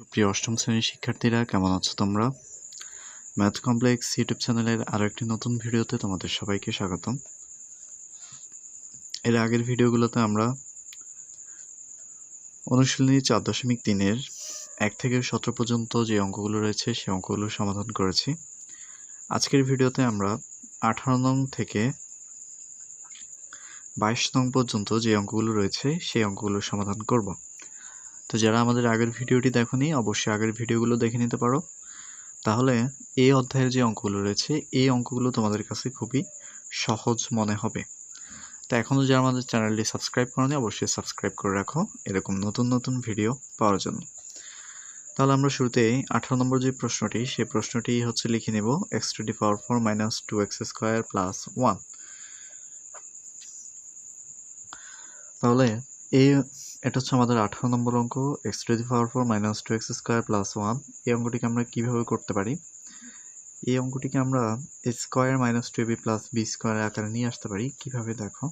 প্রিয় অষ্টম শ্রেণির শিক্ষার্থীরা, কেমন আছো তোমরা? ম্যাথ কমপ্লেক্স ইউটিউব চ্যানেলের আরও একটি নতুন ভিডিওতে তোমাদের সবাইকে স্বাগতম। এর আগের ভিডিওগুলোতে আমরা অনুশীলনী চার দশমিক তিনের এক থেকে সতেরো পর্যন্ত যে অঙ্কগুলো রয়েছে সেই অঙ্কগুলো সমাধান করেছি। আজকের ভিডিওতে আমরা আঠারো নং থেকে বাইশ নং পর্যন্ত যে অঙ্কগুলো রয়েছে, সেই অঙ্কগুলো সমাধান করব। তো যারা আমাদের আগের ভিডিওটি দেখোনি, অবশ্যই আগের ভিডিওগুলো দেখে নিতে পারো। তাহলে এই অধ্যায়ের যে অঙ্কগুলো রয়েছে, এই অঙ্কগুলো তোমাদের কাছে খুবই সহজ মনে হবে। তো এখনও যারা আমাদের চ্যানেলটি সাবস্ক্রাইব করনি, অবশ্যই সাবস্ক্রাইব করে রাখো। এরকম নতুন নতুন ভিডিও পাওয়ার জন্য। তাহলে আমরা শুরুতে আঠারো নম্বর যে প্রশ্নটি সেই প্রশ্নটি হচ্ছে লিখে নেব X to the power four minus two X square plus one তাহলে এই এটা হচ্ছে আমাদের আঠারো নম্বর অঙ্ক X to the power four minus two X square plus one এই অঙ্কটিকে আমরা কীভাবে করতে পারি? এই অঙ্কটিকে আমরা square minus two B plus B square আকারে নিয়ে আসতে পারি। কীভাবে দেখো?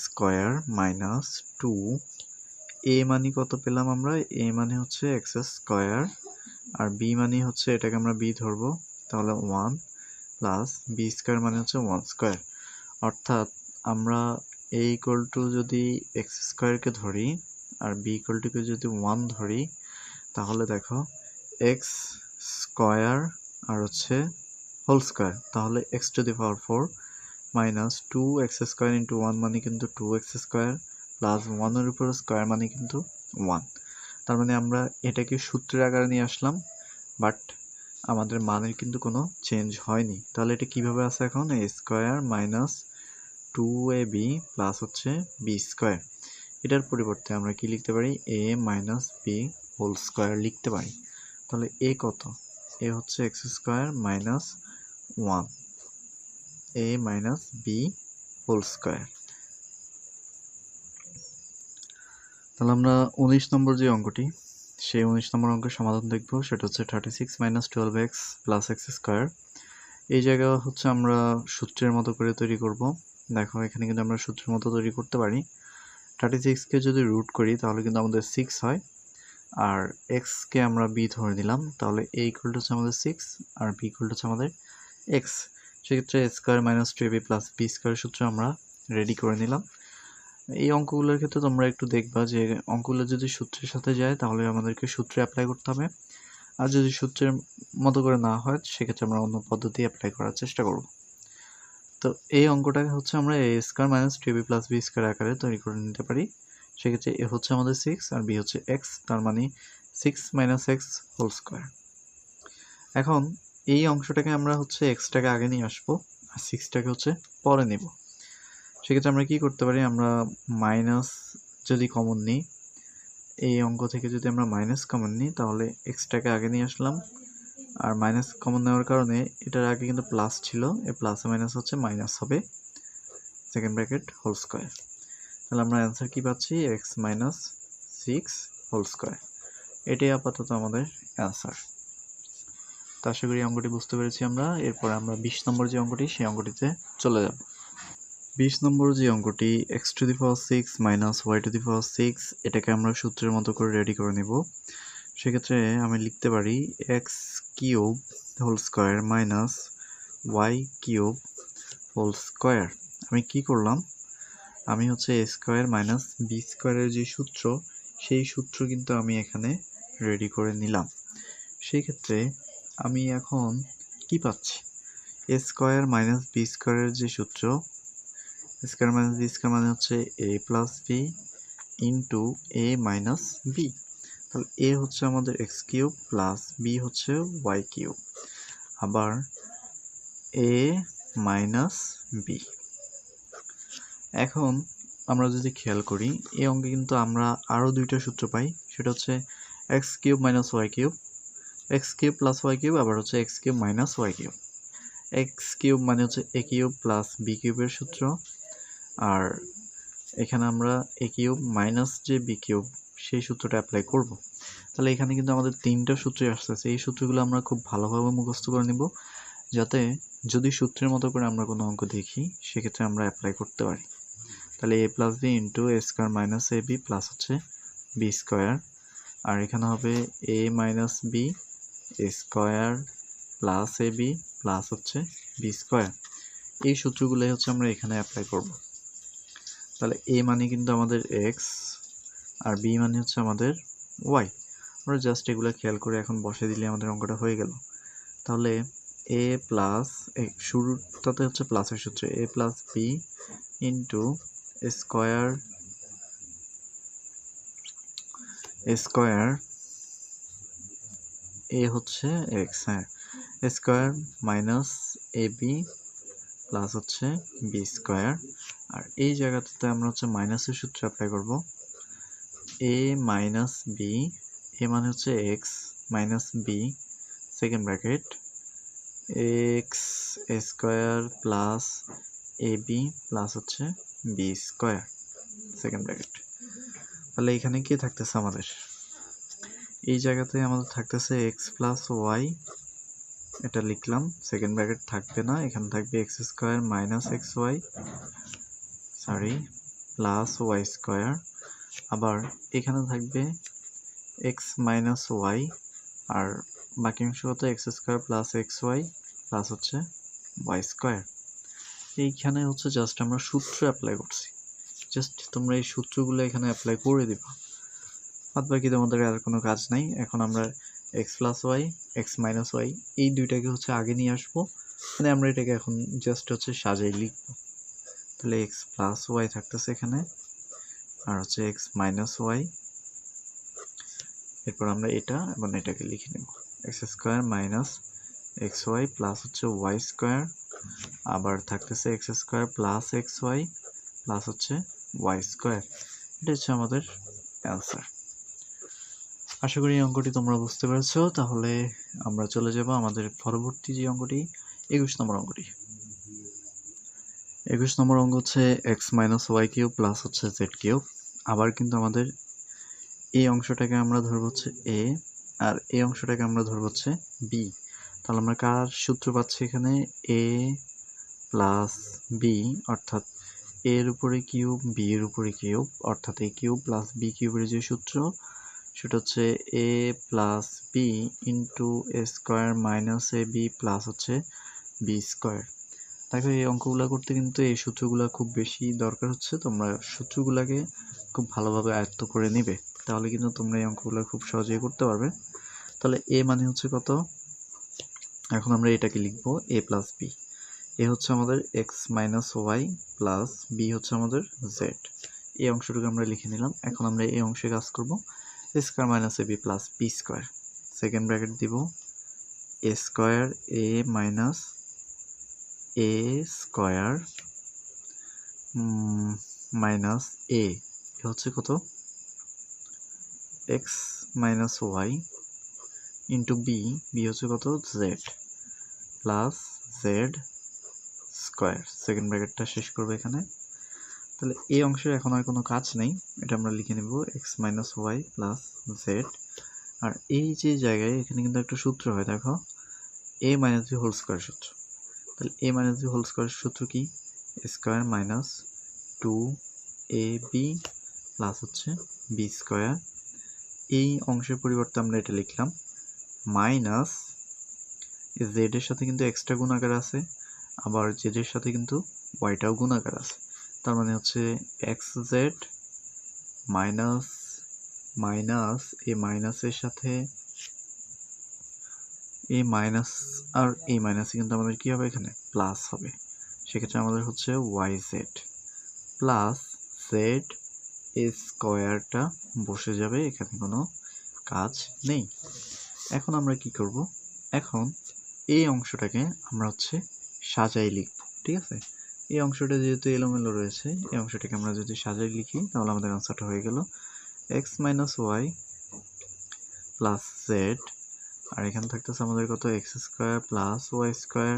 স্কোয়ার মাইনাস টু এ মানে কত পেলাম আমরা? এ মানে হচ্ছে এক্স স্কোয়ার আর বি মানে হচ্ছে এটাকে আমরা বি ধরবো। তাহলে ওয়ান প্লাস বি স্কোয়ার মানে হচ্ছে ওয়ান স্কোয়ার অর্থাৎ আমরা এ ইকুয়াল টু যদি এক্স স্কোয়ারকে ধরি আর বি ইকুয়াল টুকে যদি ওয়ান ধরি, তাহলে দেখো এক্স স্কোয়ার আর হচ্ছে হোল স্কোয়ার তাহলে X to the power four minus two X square into one মানে কিন্তু টু এক্স স্কোয়ার প্লাস ওয়ানের উপর স্কোয়ার মানে কিন্তু ওয়ান তার মানে আমরা এটাকে সূত্রের আকারে নিয়ে আসলাম বাট আমাদের মানের কিন্তু কোনো চেঞ্জ হয়নি। তাহলে এটা কীভাবে আছে এখন? A square minus two A B plus হচ্ছে বি স্কোয়ার এটার পরিবর্তে আমরা কি লিখতে পারি? A minus B whole square লিখতে পারি। তাহলে এ কত? এ হচ্ছে X square minus one A minus B whole square তাহলে আমরা উনিশ নম্বর যে অঙ্কটি, সেই উনিশ নম্বর অঙ্কের সমাধান দেখব। সেটা হচ্ছে thirty six minus twelve X plus X square এই জায়গা হচ্ছে আমরা সূত্রের মতো করে তৈরি করব। দেখো, এখানে কিন্তু আমরা সূত্রের মতো তৈরি করতে পারি। থার্টি সিক্সকে যদি রুট করি, তাহলে কিন্তু আমাদের সিক্স হয়। আর এক্সকে আমরা বি ধরে নিলাম, তাহলে এ ইকুয়াল হচ্ছে আমাদের সিক্স আর বি ইকুয়াল হচ্ছে আমাদের এক্স সেক্ষেত্রে square minus two B plus B square সূত্র আমরা রেডি করে নিলাম। এই অঙ্কগুলোর ক্ষেত্রে তোমরা একটু দেখবা যে, অঙ্কগুলো যদি সূত্রের সাথে যায়, তাহলে আমাদেরকে সূত্রে অ্যাপ্লাই করতে হবে। আর যদি সূত্রের মতো করে না হয়, সেক্ষেত্রে আমরা অন্য পদ্ধতি অ্যাপ্লাই করার চেষ্টা করব। তো এই অঙ্কটাকে হচ্ছে আমরা A square minus two B plus B square আকারে তৈরি করে নিতে পারি। সেক্ষেত্রে এ হচ্ছে আমাদের সিক্স আর বি হচ্ছে এক্স তার মানে six minus X whole square এখন এই অংশটাকে আমরা হচ্ছে এক্সটাকে আগে নিয়ে আসব আর সিক্সটাকে হচ্ছে পরে নেব। সেক্ষেত্রে আমরা কি করতে পারি? আমরা মাইনাস যদি কমন নিই, এই অঙ্ক থেকে যদি আমরা মাইনাস কমন নিই, তাহলে এক্সটাকে আগে নিয়ে আসলাম। আর মাইনাস কমন নেওয়ার কারণে এটার আগে কিন্তু প্লাস ছিল। এই প্লাসে মাইনাস হচ্ছে মাইনাস হবে। সেকেন্ড ব্র্যাকেট হোল স্কোয়ার তাহলে আমরা অ্যান্সার কী পাচ্ছি? X minus six whole square এটাই আপাতত আমাদের অ্যান্সার তো আশা করি অঙ্কটি বুঝতে পেরেছি আমরা। এরপর আমরা বিশ নম্বর যে অঙ্কটি, সেই অঙ্কটিতে চলে যাব। বিশ নম্বর যে অঙ্কটি x to the power six minus y to the power six এটাকে আমরা সূত্রের মতো করে রেডি করে নেব। সেক্ষেত্রে আমি লিখতে পারি x cube whole square minus y cube whole square. আমি কি করলাম? আমি হচ্ছে এ স্কোয়ার মাইনাস বি স্কোয়ারের যে সূত্র, সেই সূত্র কিন্তু আমি এখানে রেডি করে নিলাম। সেই ক্ষেত্রে আমি এখন কি পাচ্ছি? এ স্কোয়ার মাইনাস বি স্কোয়ারের যে সূত্র স্কোয়ার মাইনাস বি স্কোয়ার মানে হচ্ছে a plus b into a minus b. তাহলে এ হচ্ছে আমাদের এক্স কিউব প্লাস বি হচ্ছে ওয়াই কিউব। আবার এ মাইনাস বি এখন আমরা যদি খেয়াল করি এই অঙ্কে কিন্তু আমরা আরও দুইটা সূত্র পাই, সেটা হচ্ছে x cube minus y cube x cube plus y cube, আবার হচ্ছে x cube minus y cube. X cube মানে হচ্ছে এ কিউব প্লাস বি কিউবের সূত্র, আর এখানে আমরা এ কিউব মাইনাস যে বি কিউব, সেই সূত্রটা অ্যাপ্লাই করব। তাহলে এখানে কিন্তু আমাদের তিনটা সূত্রই আসতেছে। এই সূত্রগুলো আমরা খুব ভালোভাবে মুখস্থ করে নিব, যাতে যদি সূত্রের মতো করে আমরা কোনো অঙ্ক দেখি, সেক্ষেত্রে আমরা অ্যাপ্লাই করতে পারি। তাহলে a plus b into a square minus a b plus হচ্ছে বি স্কোয়ার আর এখানে হবে a minus b square plus a b plus হচ্ছে বি স্কোয়ার এই সূত্রগুলোই হচ্ছে আমরা এখানে অ্যাপ্লাই করব। তাহলে এ মানে কিন্তু আমাদের এক্স আর বি মানে হচ্ছে আমাদের ওয়াই আমরা জাস্ট এগুলো খেয়াল করে এখন বসে দিলে আমাদের অঙ্কটা হয়ে গেল। তাহলে এ প্লাস শুরুটাতে হচ্ছে প্লাসের সূত্রে a plus b into square square a হচ্ছে এক্স হ্যাঁ। Square minus a b plus হচ্ছে বি স্কোয়ার আর এই জায়গাটাতে আমরা হচ্ছে মাইনাসের সূত্র অ্যাপ্লাই করব। এ মাইনাস বি এ মানে হচ্ছে x minus b second bracket x square plus a b plus হচ্ছে বি স্কোয়ার সেকেন্ড ব্র্যাকেট তাহলে এখানে কি থাকতেছে আমাদের? এই জায়গাতে আমাদের থাকতেছে এক্স প্লাস ওয়াই এটা লিখলাম সেকেন্ড ব্র্যাকেট থাকবে না, এখানে থাকবে x square minus x y sorry plus y square আবার এখানে থাকবে এক্স মাইনাস ওয়াই, আর বাকি অংশ কত? X square plus x y plus হচ্ছে ওয়াই স্কোয়ার। এইখানে হচ্ছে জাস্ট আমরা সূত্র অ্যাপ্লাই করছি। জাস্ট তোমরা এই সূত্রগুলো এখানে অ্যাপ্লাই করে দিবা। বাদ বাকি তোমাদের আর কোনো কাজ নাই। এখন আমরা x plus y, x minus y, এই দুইটাকে হচ্ছে আগে নিয়ে আসব। মানে আমরা এটাকে এখন জাস্ট হচ্ছে সাজাই লিখব। তাহলে এক্স প্লাস ওয়াই থাকতেছে এখানে, আর হচ্ছে এক্স মাইনাস ওয়াই এরপর আমরা এটা এবং এটাকে লিখে নেব। X square minus x y plus হচ্ছে ওয়াই স্কোয়ার আবার থাকতেছে x square plus x y plus হচ্ছে ওয়াই স্কোয়ার এটা হচ্ছে আমাদের অ্যান্সার আশা করি এই অঙ্কটি তোমরা বুঝতে পেরেছ। তাহলে আমরা চলে যাব আমাদের পরবর্তী যে অঙ্কটি, একুশ নম্বর অঙ্কটি। একুশ নম্বর অঙ্ক হচ্ছে x minus y cube plus হচ্ছে জেড কিউব আবার কিন্তু আমাদের এই অংশটাকে আমরা ধরবো হচ্ছে এ আর এই অংশটাকে আমরা ধরবো হচ্ছে বি তাহলে আমরা কার সূত্র পাচ্ছি এখানে? এ প্লাস বি অর্থাৎ এর উপরে কিউব বি এর উপরে কিউব, অর্থাৎ এ কিউব প্লাস বি কিউবের যে সূত্র, সেটা হচ্ছে a plus b into a square minus a b plus হচ্ছে বি স্কোয়ার দেখো এই অঙ্কগুলো করতে কিন্তু এই সূত্রগুলো খুব বেশি দরকার হচ্ছে, তোমরা সূত্রগুলোকে খুব ভালোভাবে আয়ত্ত করে নিবে। তাহলে কিন্তু তোমরা এই অঙ্কগুলো খুব সহজেই করতে পারবে। তাহলে এ মানে হচ্ছে কত? এখন আমরা এটাকে লিখব এ প্লাস বি এ হচ্ছে আমাদের x minus y plus b হচ্ছে আমাদের জেড এই অংশটুকু আমরা লিখে নিলাম। এখন আমরা এই অংশে কাজ করব। Square minus a b plus b square second bracket দিব। A square a minus a square minus a হচ্ছে কত? X minus y into b b হচ্ছে কত? Z plus z square. Second ব্র্যাকেটটা শেষ করব এখানে। তাহলে এই অংশের এখন আর কোনো কাজ নেই। এটা আমরা লিখে নেব x minus y plus z. আর এই যে জায়গায় এখানে কিন্তু একটা সূত্র হয়, দেখো। A minus b whole square সূত্র। তাহলে a minus b whole square সূত্র কি? Square minus two a b plus হচ্ছে বি স্কোয়ার। এই অংশের পরিবর্তে আমরা এটা লিখলাম। মাইনাস জেডের সাথে কিন্তু এক্সট্রা গুণাকার আছে, আবার জেডের সাথে কিন্তু ওয়াইটাও গুণাকার আছে। তার মানে হচ্ছে এক্স জেড মাইনাস মাইনাস এই মাইনাসের সাথে এই মাইনাস আর এই মাইনাসে কিন্তু আমাদের কি হবে এখানে? প্লাস হবে। সেক্ষেত্রে আমাদের হচ্ছে ওয়াই জেড প্লাস জেড স্কোয়ারটা বসে যাবে, এখানে কোনো কাজ নেই। এখন আমরা কি করব? এখন এই অংশটাকে আমরা হচ্ছে সাজাই লিখব, ঠিক আছে? এই অংশটা যেহেতু এলোমেলো রয়েছে, এই অংশটাকে আমরা যদি সাজাই লিখি, তাহলে আমাদের আনসারটা হয়ে গেল x minus y plus z আর এখানে থাকতেছে আমাদের কত? X square plus y square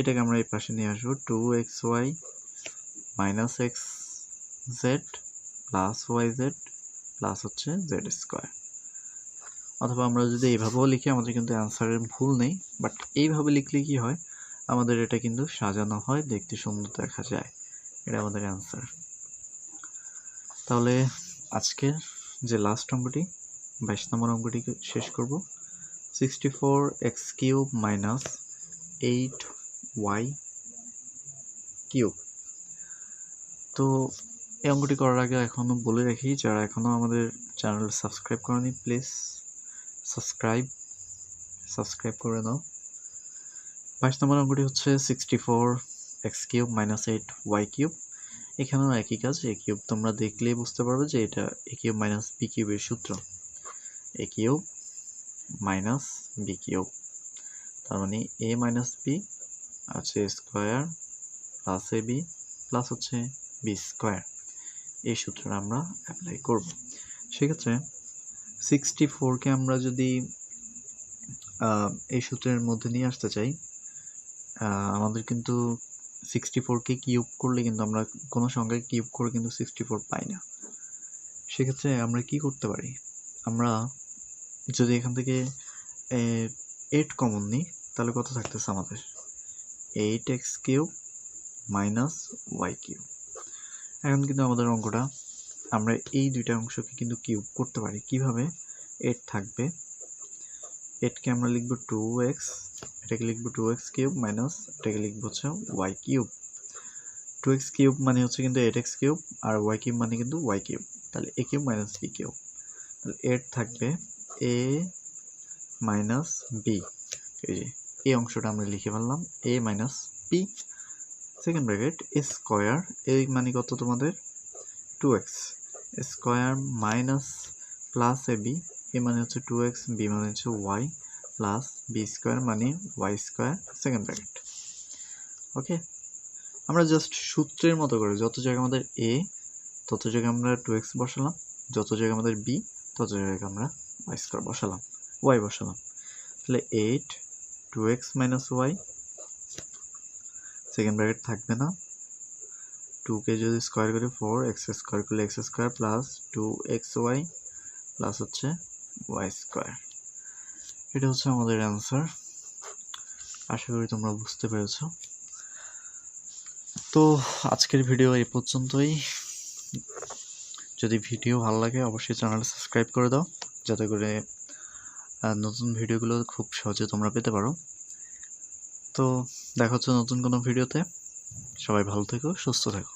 এটাকে আমরা এই পাশে নিয়ে আসব two x y minus x z plus y z plus হচ্ছে জেড স্কোয়ার। অথবা আমরা যদি এইভাবেও লিখি, আমাদের কিন্তু অ্যান্সারের ভুল নেই, বাট এইভাবে লিখলে কি হয়? আমাদের এটা কিন্তু সাজানো হয়, দেখতে সুন্দর দেখা যায়। এটা আমাদের অ্যান্সার। তাহলে আজকের যে লাস্ট অঙ্কটি, বাইশ নম্বর অঙ্কটিকে শেষ করব। Sixty four x cube minus eight y cube তো এই অঙ্কটি করার আগে এখনও বলে রাখি, যারা এখনও আমাদের চ্যানেল সাবস্ক্রাইব করেনি, প্লিজ সাবস্ক্রাইব সাবস্ক্রাইব করে নাও। বাইশ নম্বর অঙ্কটি হচ্ছে sixty four x cube minus eight y cube এখানেও একই কাজ এ কিউব তোমরা দেখলেই বুঝতে পারবে যে এটা এ কিউব মাইনাস বি কিউবের সূত্র। A cube minus b cube তার মানে এ মাইনাস বি আছে square plus a b plus হচ্ছে বি স্কোয়ার এই সূত্রটা আমরা অ্যাপ্লাই করব। সেক্ষেত্রে সিক্সটি ফোরকে আমরা যদি এই সূত্রের মধ্যে নিয়ে আসতে চাই আমাদের কিন্তু সিক্সটি ফোরকে কিউব করলে কিন্তু আমরা কোনো সংখ্যা কিউব করে কিন্তু সিক্সটি ফোর পাই না। সেক্ষেত্রে আমরা কি করতে পারি? আমরা যদি এখান থেকে এইট কমন নিই, তাহলে কত থাকতেছে আমাদের? Eight x cube minus y cube এখন কিন্তু আমাদের অঙ্কটা, আমরা এই দুইটা অংশকে কিন্তু কিউব করতে পারি। কীভাবে? এইট থাকবে। এইটকে আমরা লিখব টু এক্স এটাকে লিখব টু এক্স কিউব মাইনাস এটাকে লিখব হচ্ছে y cube two x cube মানে হচ্ছে কিন্তু এইট এক্স কিউব আর ওয়াই কিউব মানে কিন্তু ওয়াই কিউব তাহলে a cube minus b cube তাহলে এইট থাকবে এ মাইনাস বি এই যে, এই অংশটা আমরা লিখে ফেললাম a minus b second bracket square এই মানে কত তোমাদের? Two x square minus plus a b a মানে হচ্ছে টু এক্স বি মানে হচ্ছে ওয়াই প্লাস বি স্কোয়ার মানে y square second bracket okay আমরা জাস্ট সূত্রের মতো করে যত জায়গায় আমাদের এ তত জায়গায় আমরা টু এক্স বসালাম। যত জায়গায় আমাদের বি তত জায়গায় আমরা ওয়াই স্কোয়ার বসালাম ওয়াই বসালাম। তাহলে eight two x minus y second bracket থাকবে না। টুকে যদি স্কোয়ার করি ফোর এক্স স্কোয়ার করলে x square plus two x y plus হচ্ছে ওয়াই স্কোয়ার এটা হচ্ছে আমাদের অ্যান্সার আশা করি তোমরা বুঝতে পেরেছ। তো আজকের ভিডিও এই পর্যন্তই। যদি ভিডিও ভালো লাগে, অবশ্যই চ্যানেলটা সাবস্ক্রাইব করে দাও। যাতে করে নতুন ভিডিওগুলো খুব সহজে তোমরা পেতে পারো। তো দেখা হচ্ছে নতুন কোনো ভিডিওতে। সবাই ভালো থেকো সুস্থ থেকো।